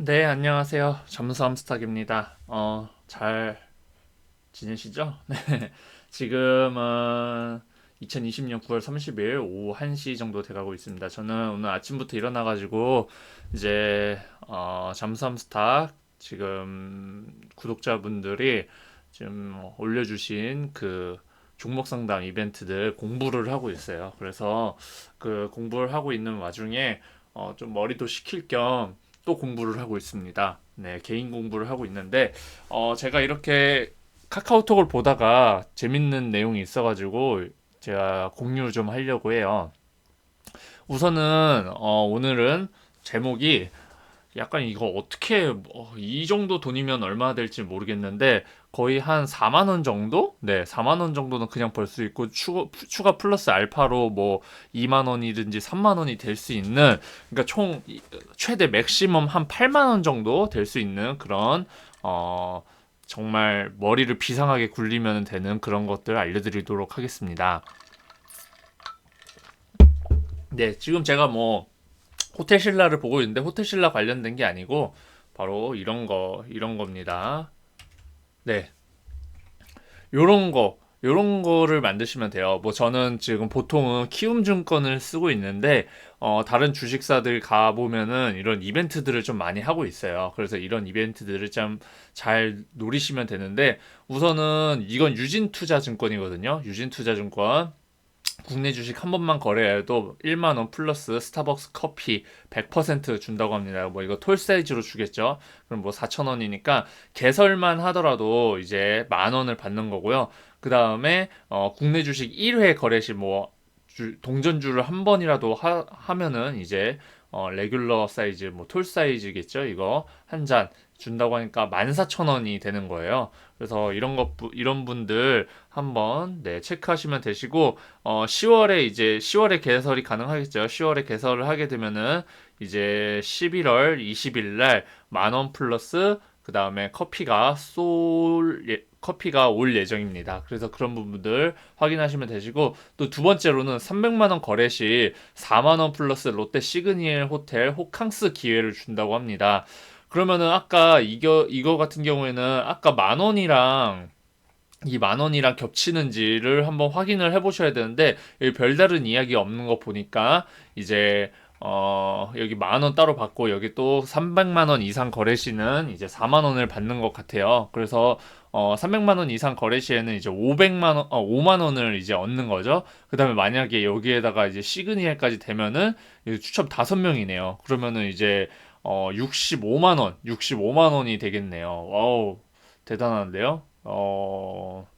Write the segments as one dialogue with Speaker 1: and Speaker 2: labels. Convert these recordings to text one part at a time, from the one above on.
Speaker 1: 네, 안녕하세요. 잠수함 스탁입니다. 어, 잘 지내시죠? 네. 지금은 2020년 9월 30일 오후 1시 정도 돼가고 있습니다. 저는 오늘 아침부터 일어나가지고 이제 어, 잠수함 스탁 지금 구독자분들이 지금 올려주신 그 종목 상담 이벤트들 공부를 하고 있어요. 그래서 그 공부를 하고 있는 와중에 어, 좀 머리도 식힐 겸 또 공부를 하고 있습니다. 네, 개인 공부를 하고 있는데, 어, 제가 이렇게 카카오톡을 보다가 재밌는 내용이 있어가지고 제가 공유 좀 하려고 해요. 우선은, 어, 오늘은 제목이 약간 이거 어떻게 어, 이 정도 돈이면 얼마 될지 모르겠는데 거의 한 4만 원 정도? 네, 4만 원 정도는 그냥 벌 수 있고 추가, 추가 플러스 알파로 뭐 2만 원이든지 3만 원이 될 수 있는 그러니까 총 최대 맥시멈 한 8만 원 정도 될 수 있는 그런 어 정말 머리를 비상하게 굴리면 되는 그런 것들 알려드리도록 하겠습니다. 네, 지금 제가 뭐 호텔 신라를 보고 있는데 호텔 신라 관련된 게 아니고 바로 이런 거 이런 겁니다. 네. 요런 거 요런 거를 만드시면 돼요. 뭐 저는 지금 보통은 키움증권을 쓰고 있는데 어 다른 주식사들 가 보면은 이런 이벤트들을 좀 많이 하고 있어요. 그래서 이런 이벤트들을 좀잘 노리시면 되는데 우선은 이건 유진투자증권이거든요. 유진투자증권 국내 주식 한 번만 거래해도 1만 원 플러스 스타벅스 커피 100% 준다고 합니다. 뭐 이거 톨 사이즈로 주겠죠. 그럼 뭐 4천 원이니까 개설만 하더라도 이제 만 원을 받는 거고요. 그 다음에 어, 국내 주식 1회 거래 시뭐 동전주를 한 번이라도 하, 면은 이제 어, 레귤러 사이즈, 뭐 톨 사이즈겠죠. 이거 한 잔 준다고 하니까 14,000원이 되는 거예요. 그래서 이런 것, 이런 분들 한번, 네, 체크하시면 되시고, 어, 10월에 이제, 10월에 개설이 가능하겠죠. 10월에 개설을 하게 되면은, 이제 11월 20일 날 만 원 플러스, 그 다음에 커피가 쏠, 예, 커피가 올 예정입니다. 그래서 그런 부분들 확인하시면 되시고 또 두 번째로는 300만 원 거래 시 4만 원 플러스 롯데 시그니엘 호텔 호캉스 기회를 준다고 합니다. 그러면은 아까 이거 이거 같은 경우에는 아까 만 원이랑 이 만 원이랑 겹치는지를 한번 확인을 해 보셔야 되는데 별다른 이야기 없는 거 보니까 이제 어, 여기 만 원 따로 받고 여기 또 300만 원 이상 거래 시는 이제 4만 원을 받는 것 같아요. 그래서 어, 300만 원 이상 거래 시에는 이제 500만 원, 어, 5만 원을 이제 얻는 거죠. 그다음에 만약에 여기에다가 이제 시그니엘까지 되면은 추첨 5명이네요. 그러면은 이제 어, 65만 원, 65만 원이 되겠네요. 와우, 대단한데요? 어,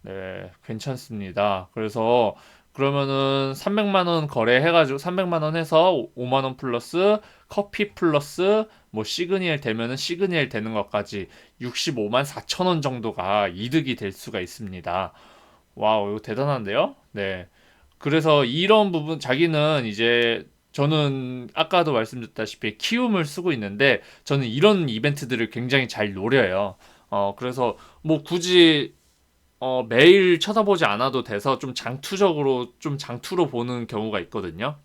Speaker 1: 네, 괜찮습니다. 그래서 그러면은 300만 원 거래해가지고 300만 원 해서 5만 원 플러스 커피 플러스 뭐 시그니엘 되면은 시그니엘 되는 것까지 65만 4천 원 정도가 이득이 될 수가 있습니다. 와우, 이거 대단한데요? 네. 그래서 이런 부분 자기는 이제 저는 아까도 말씀드렸다시피 키움을 쓰고 있는데 저는 이런 이벤트들을 굉장히 잘 노려요. 어, 그래서 뭐 굳이 어, 매일 쳐다보지 않아도 돼서 좀 장투적으로 좀 장투로 보는 경우가 있거든요.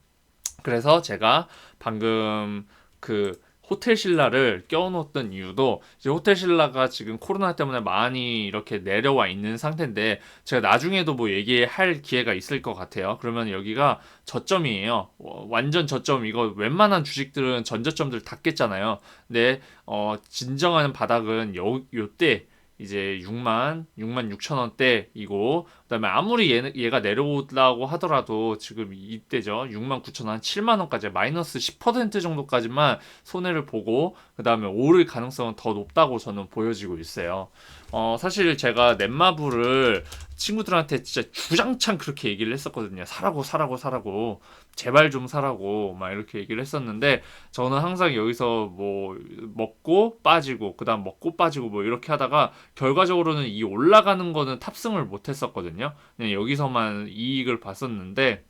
Speaker 1: 그래서 제가 방금 그 호텔 신라를 껴놓았던 이유도 이제 호텔 신라가 지금 코로나 때문에 많이 이렇게 내려와 있는 상태인데 제가 나중에도 뭐 얘기할 기회가 있을 것 같아요. 그러면 여기가 저점이에요. 어, 완전 저점 이거 웬만한 주식들은 전저점들 닫겠잖아요. 근데 어 진정한 바닥은 요 요때 이제 6만 6만 6천 원대이고 그다음에 아무리 얘, 얘가 내려오다고 하더라도 지금 이때죠 6만 9천 원 7만 원까지 마이너스 10% 정도까지만 손해를 보고 그다음에 오를 가능성은 더 높다고 저는 보여지고 있어요. 어 사실 제가 넷마블을 친구들한테 진짜 주장창 그렇게 얘기를 했었거든요. 사라고 사라고 사라고 제발 좀 사라고 막 이렇게 얘기를 했었는데 저는 항상 여기서 뭐 먹고 빠지고 그다음 먹고 빠지고 뭐 이렇게 하다가 결과적으로는 이 올라가는 거는 탑승을 못 했었거든요. 그냥 여기서만 이익을 봤었는데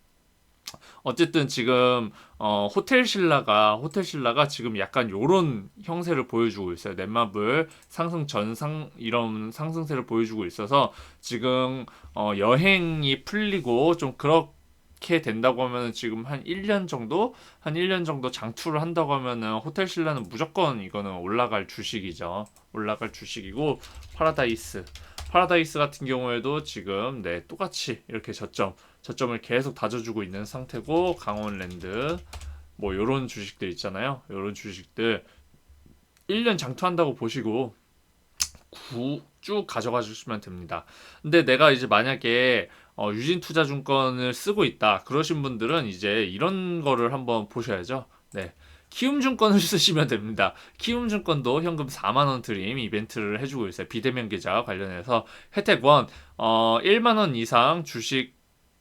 Speaker 1: 어쨌든 지금 어, 호텔 신라가 호텔 신라가 지금 약간 요런 형세를 보여주고 있어요. 넷마블 상승 전상 이런 상승세를 보여주고 있어서 지금 어, 여행이 풀리고 좀 그렇 그렇게 된다고 하면은 지금 한 1년 정도 한 1년 정도 장투를 한다고 하면은 호텔 신라는 무조건 이거는 올라갈 주식이죠. 올라갈 주식이고 파라다이스 파라다이스 같은 경우에도 지금 네 똑같이 이렇게 저점 저점을 계속 다져주고 있는 상태고 강원랜드 뭐 요런 주식들 있잖아요. 요런 주식들 1년 장투한다고 보시고 구, 쭉 가져가 주시면 됩니다. 근데 내가 이제 만약에 어, 유진투자증권을 쓰고 있다 그러신 분들은 이제 이런 거를 한번 보셔야죠. 네. 키움증권을 쓰시면 됩니다. 키움증권도 현금 4만 원 드림 이벤트를 해주고 있어요. 비대면 계좌 관련해서 혜택 원 어, 1만 원 이상 주식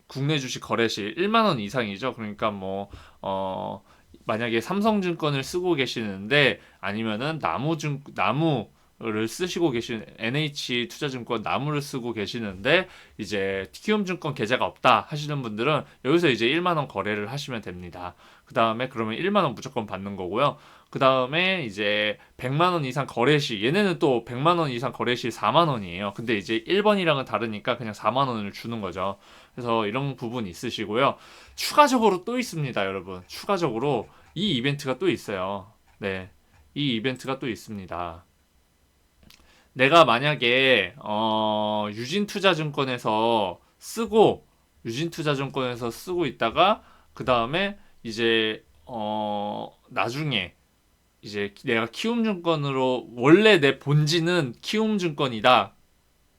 Speaker 1: 국내 주식 거래 시 1만 원 이상이죠. 그러니까 뭐 어, 만약에 삼성증권을 쓰고 계시는데 아니면은 나무증 나무 를 쓰시고 계신 NH 투자증권 나무를 쓰고 계시는데 이제 키움증권 계좌가 없다 하시는 분들은 여기서 이제 1만 원 거래를 하시면 됩니다. 그 다음에 그러면 1만 원 무조건 받는 거고요. 그 다음에 이제 100만 원 이상 거래 시 얘네는 또 100만 원 이상 거래 시 4만 원이에요. 근데 이제 1번이랑은 다르니까 그냥 4만 원을 주는 거죠. 그래서 이런 부분 있으시고요. 추가적으로 또 있습니다, 여러분. 추가적으로 이 이벤트가 또 있어요. 네. 이 이벤트가 또 있습니다. 내가 만약에 어, 유진투자증권에서 쓰고 유진투자증권에서 쓰고 있다가 그 다음에 이제 어, 나중에 이제 내가 키움증권으로 원래 내 본진은 키움증권이다.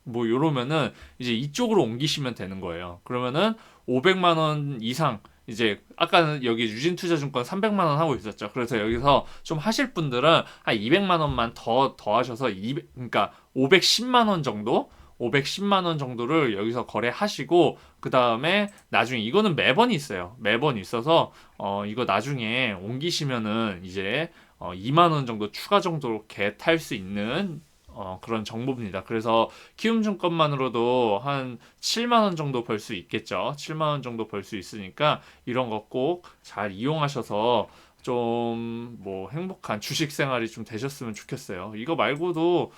Speaker 1: 뭐 이러면은 이제 이쪽으로 옮기시면 되는 거예요. 그러면은 500만 원 이상 이제 아까는 여기 유진투자증권 300만 원 하고 있었죠. 그래서 여기서 좀 하실 분들은 한 200만 원만 더 더 하셔서 200 그러니까 510만 원 정도 510만 원 정도를 여기서 거래하시고 그 다음에 나중에 이거는 매번 있어요. 매번 있어서 어 이거 나중에 옮기시면은 이제 어 2만 원 정도 추가 정도로 개탈 수 있는 어, 그런 정보입니다. 그래서 키움증권만으로도 한 7만 원 정도 벌 수 있겠죠. 7만 원 정도 벌 수 있으니까 이런 거 꼭 잘 이용하셔서 좀 뭐 행복한 주식 생활이 좀 되셨으면 좋겠어요. 이거 말고도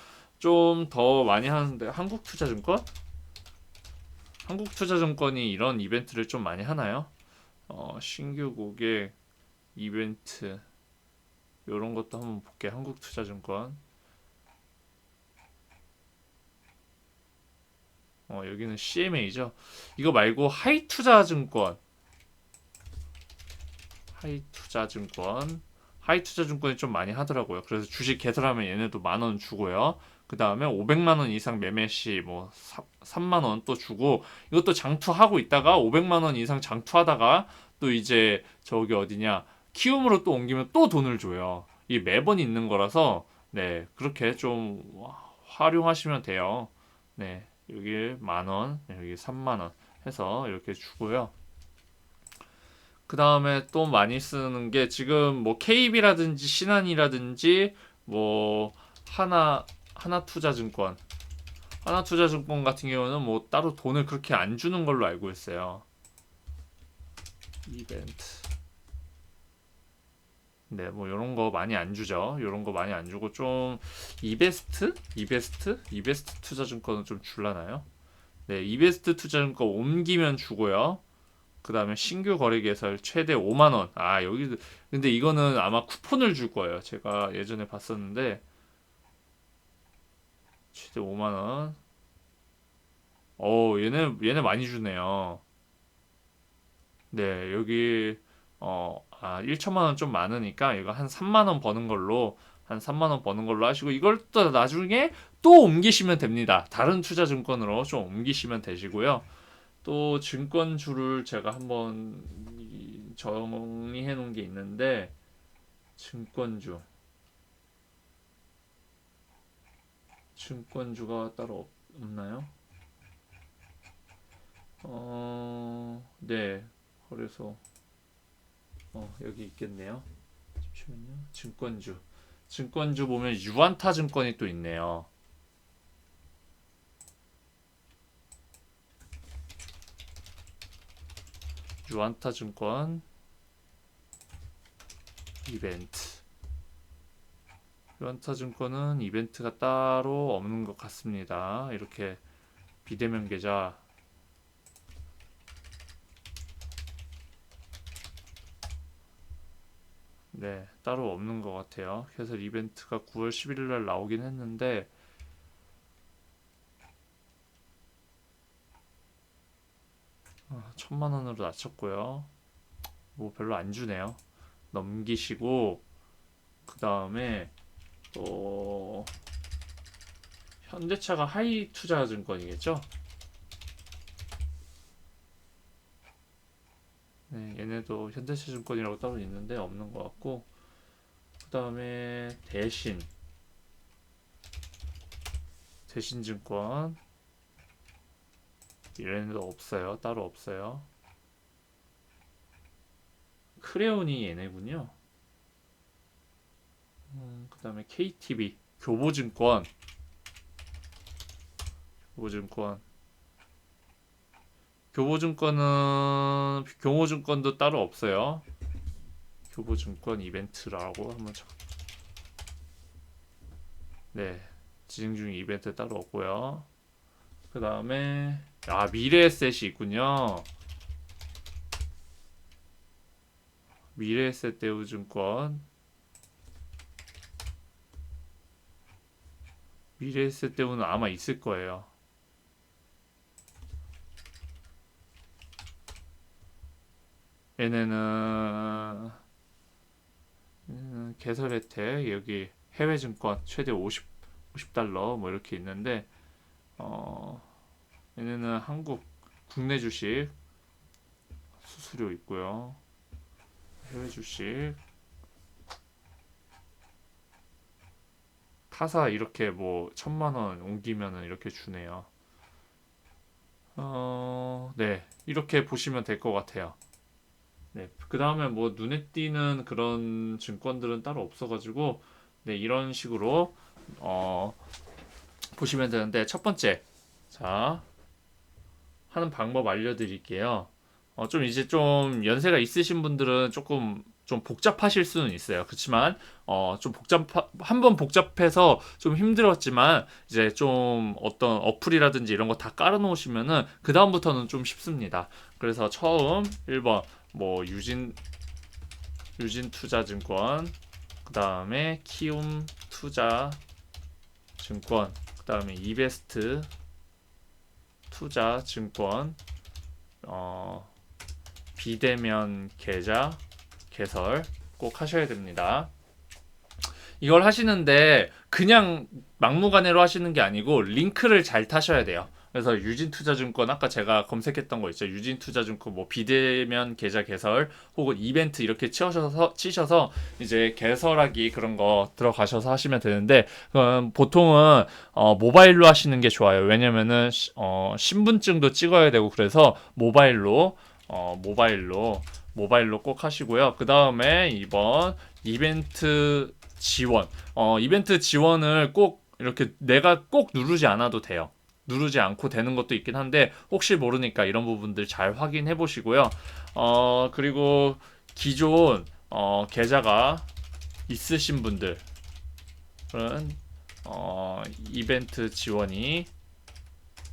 Speaker 1: 좀 더 많이 하는데 한국투자증권? 한국투자증권이 이런 이벤트를 좀 많이 하나요? 어, 신규 고객 이벤트 이런 것도 한번 볼게요. 한국투자증권. 어, 여기는 CMA죠. 이거 말고 하이투자증권. 하이투자증권. 하이투자증권이 좀 많이 하더라고요. 그래서 주식 개설하면 얘네도 만 원 주고요. 그 다음에 500만 원 이상 매매 시 뭐 3만 원 또 주고 이것도 장투하고 있다가 500만 원 이상 장투하다가 또 이제 저기 어디냐 키움으로 또 옮기면 또 돈을 줘요. 이 매번 있는 거라서 네 그렇게 좀 활용하시면 돼요. 네. 여기 만 원, 여기 3만 원 해서 이렇게 주고요. 그 다음에 또 많이 쓰는 게 지금 뭐 KB라든지 신한이라든지 뭐 하나 하나투자증권 하나투자증권 같은 경우는 뭐 따로 돈을 그렇게 안 주는 걸로 알고 있어요. 이벤트 네, 뭐 이런 거 많이 안 주죠. 이런 거 많이 안 주고 좀 이베스트, 이베스트, 이베스트 투자증권은 좀 줄라나요? 네, 이베스트 투자증권 옮기면 주고요. 그 다음에 신규 거래 개설 최대 5만 원. 아 여기 근데 이거는 아마 쿠폰을 줄 거예요. 제가 예전에 봤었는데 최대 5만 원. 어 얘네 얘네 많이 주네요. 네 여기 어, 아, 1천만 원 좀 많으니까 이거 한 3만 원 버는 걸로 한 3만 원 버는 걸로 하시고 이걸 또 나중에 또 옮기시면 됩니다. 다른 투자 증권으로 좀 옮기시면 되시고요. 또 증권주를 제가 한번 정리해 놓은 게 있는데 증권주 증권주가 따로 없나요? 어, 네. 그래서 어, 여기 있겠네요. 잠시만요. 증권주. 증권주 보면 유안타 증권이 또 있네요. 유안타 증권 이벤트. 런타증권은 이벤트가 따로 없는 것 같습니다. 이렇게 비대면 계좌 네, 따로 없는 것 같아요. 그래서 이벤트가 9월 11일 날 나오긴 했는데 아, 천만 원으로 낮췄고요. 뭐 별로 안 주네요. 넘기시고 그 다음에 또 현대차가 하이 투자 증권이겠죠? 네, 얘네도 현대차 증권이라고 따로 있는데 없는 것 같고 그 다음에 대신 대신증권. 얘네도 없어요. 따로 없어요. 크레온이 얘네군요 음, 그 다음에 KTB 교보증권 교보증권 교보증권은 교보증권도 따로 없어요. 교보증권 이벤트라고 한번 쳐. 네, 진행 중 이벤트 따로 없고요. 그 다음에 아 미래에셋이 있군요. 미래에셋 대우증권 미래에셋 대우는 아마 있을 거예요. 얘네는 음, 개설 혜택 여기 해외 증권 최대 50 50달러 뭐 이렇게 있는데 어 얘네는 한국 국내 주식 수수료 있고요. 해외 주식 타사 이렇게 뭐 천만 원 옮기면은 이렇게 주네요. 어, 네. 이렇게 보시면 될 것 같아요. 네, 그 다음에 뭐 눈에 띄는 그런 증권들은 따로 없어가지고 네 이런 식으로 어 보시면 되는데 첫 번째 자 하는 방법 알려드릴게요. 어, 좀 이제 좀 연세가 있으신 분들은 조금 좀 복잡하실 수는 있어요. 그렇지만 어, 좀 복잡 한 번 복잡해서 좀 힘들었지만 이제 좀 어떤 어플이라든지 이런 거 다 깔아 놓으시면은 그 다음부터는 좀 쉽습니다. 그래서 처음 1번 뭐 유진 유진 투자 증권 그 다음에 키움 투자 증권 그 다음에 이베스트 투자 증권 어 비대면 계좌 개설 꼭 하셔야 됩니다. 이걸 하시는데 그냥 막무가내로 하시는 게 아니고 링크를 잘 타셔야 돼요. 그래서 유진투자증권 아까 제가 검색했던 거 있죠. 유진투자증권 뭐 비대면 계좌 개설 혹은 이벤트 이렇게 치셔서 치셔서 이제 개설하기 그런 거 들어가셔서 하시면 되는데 음, 보통은 어, 모바일로 하시는 게 좋아요. 왜냐면은 어, 신분증도 찍어야 되고 그래서 모바일로 어, 모바일로 모바일로 꼭 하시고요. 그 다음에 이번 이벤트 지원 어, 이벤트 지원을 꼭 이렇게 내가 꼭 누르지 않아도 돼요. 누르지 않고 되는 것도 있긴 한데 혹시 모르니까 이런 부분들 잘 확인해 보시고요. 어 그리고 기존 어 계좌가 있으신 분들은 어 이벤트 지원이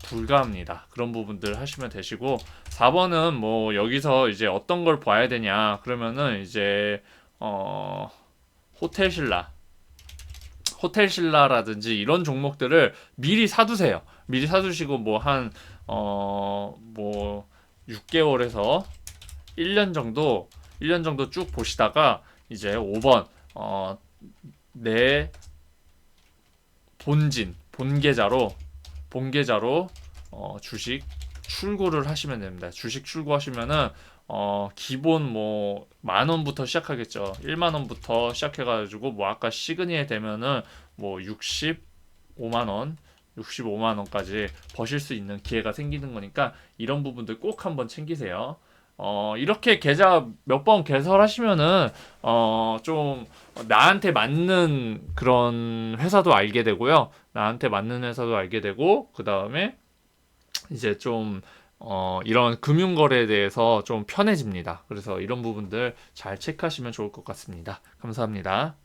Speaker 1: 불가합니다. 그런 부분들 하시면 되시고 4번은 뭐 여기서 이제 어떤 걸 봐야 되냐 그러면은 이제 어 호텔 신라 호텔 신라라든지 이런 종목들을 미리 사두세요. 미리 사두시고 뭐 한 어 뭐 6개월에서 1년 정도 1년 정도 쭉 보시다가 이제 5번 어 내 본진 본계좌로 본계좌로 어 주식 출고를 하시면 됩니다. 주식 출고하시면은 어 기본 뭐 만 원부터 시작하겠죠. 1만 원부터 시작해 가지고 뭐 아까 시그니에 되면은 뭐 65만 원 65만 원까지 버실 수 있는 기회가 생기는 거니까 이런 부분들 꼭 한번 챙기세요. 어, 이렇게 계좌 몇 번 개설하시면은 어, 좀 나한테 맞는 그런 회사도 알게 되고요. 나한테 맞는 회사도 알게 되고 그 다음에 이제 좀 어, 이런 금융 거래에 대해서 좀 편해집니다. 그래서 이런 부분들 잘 체크하시면 좋을 것 같습니다. 감사합니다.